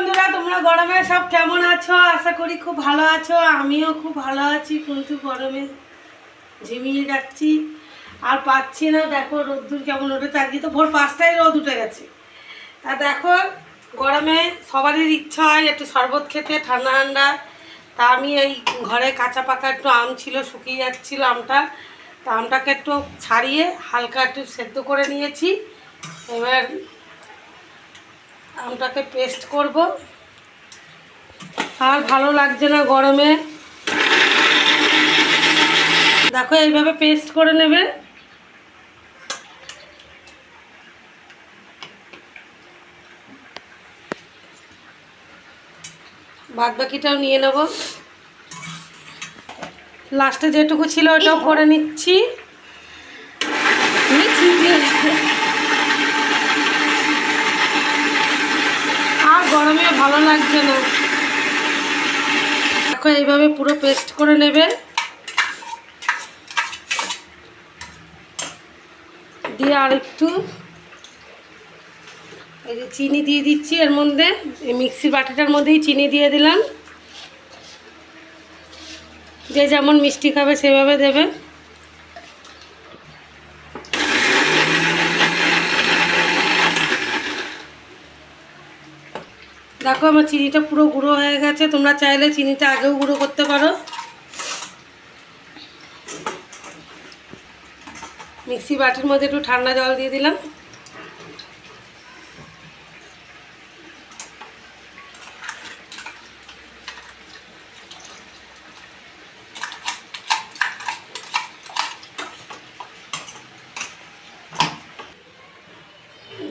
বন্ধুরা, তোমরা গরমে সব কেমন আছো? আশা করি খুব ভালো আছো। আমিও খুব ভালো আছি, কিন্তু গরমে ঝিমিয়ে যাচ্ছি। আর পাচ্ছি না, দেখো রোদ্দুর কেমন উঠেছে। আজকে তো ভোর পাঁচটায় রোদ উঠে গেছে। তা দেখো, গরমে সবারই ইচ্ছা হয় একটু শরবত খেতে, ঠান্ডা ঠান্ডা। তা আমি এই ঘরে কাঁচা পাকা একটু আম ছিল, শুকিয়ে যাচ্ছিল আমটা। তা আমটাকে একটু ছাড়িয়ে হালকা একটু সেদ্ধ করে নিয়েছি। এবার আমটাকে পেস্ট করব। আর ভালো লাগছে না গরমে। দেখো এইভাবে পেস্ট করে নেবে। বাদ বাকিটাও নিয়ে নেব। লাস্টে যেটুকু ছিল ওটাও করে নিচ্ছি আর গরমে ভালো লাগছে না। দেখো, এইভাবে পুরো পেস্ট করে নেবে। দিয়ে আর একটু এই যে চিনি দিয়ে দিচ্ছি এর মধ্যে। এই মিক্সি বাটিটার মধ্যেই চিনি দিয়ে দিলাম। যে যেমন মিষ্টি খাবে সেভাবে দেবে। দেখো, আমার চিনিটা পুরো গুঁড়ো হয়ে গেছে। তোমরা চাইলে চিনিটা আগেও গুঁড়ো করতে পারো। মিক্সি বাটির মধ্যে একটু ঠান্ডা জল দিয়ে দিলাম।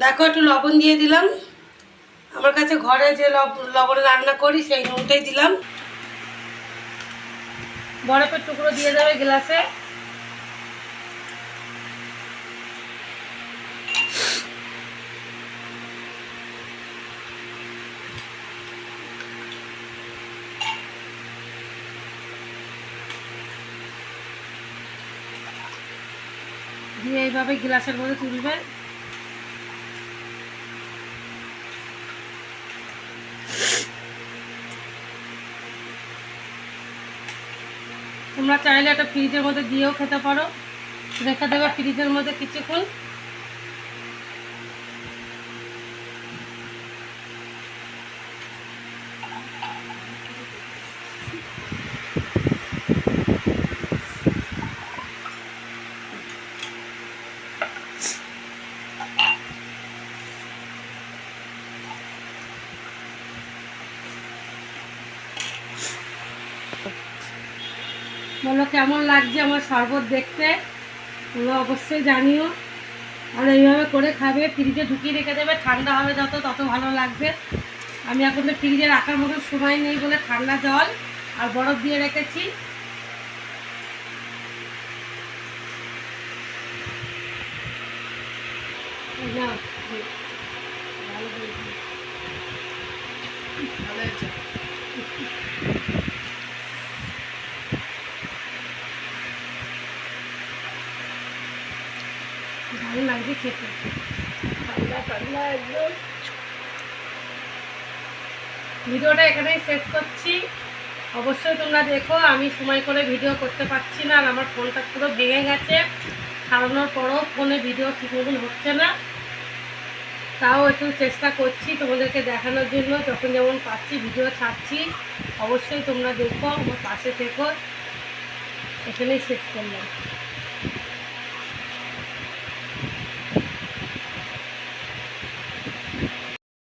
দেখো, একটু লবণ দিয়ে দিলাম। আমার কাছে ঘরে যে লব- লবণে রান্না করি, সেই নুনটাই দিলাম। বরফের টুকরো দিয়ে যাবে গ্লাসে। দিয়ে এইভাবে গ্লাসের মধ্যে তুলবে। তোমরা চাইলে একটা ফ্রিজের মধ্যে দিয়েও খেতে পারো। রেখে দেবে ফ্রিজের মধ্যে কিছুক্ষণ। বলো কেমন লাগছে আমার শরবত দেখতে তোমরা অবশ্যই জানিও আর এইভাবে করে খাবে, ফ্রিজে ঢুকিয়ে রেখে দেবে, ঠান্ডা হবে যত, তত ভালো লাগবে আমি এখন তো ফ্রিজে রাখার মতো সময় নেই বলে ঠান্ডা জল আর বরফ দিয়ে রেখেছি। ভালো হয়েছে। ভালো লাগছে খেতে। ঠান্ডা ঠান্ডা একদম। ভিডিওটা এখানেই শেষ করছি। অবশ্যই তোমরা দেখো, আমি সময় করে ভিডিও করতে পারছি না আর আমার ফোনটা পুরো ভেঙে গেছে। সারানোর পরও ফোনে ভিডিও ঠিক মতন হচ্ছে না। তাও একটু চেষ্টা করছি তোমাদেরকে দেখানোর জন্য, যখন যেমন পাচ্ছি ভিডিও ছাড়ছি। অবশ্যই তোমরা দেখো, আমার পাশে থেকো। এখানেই শেষ করলাম।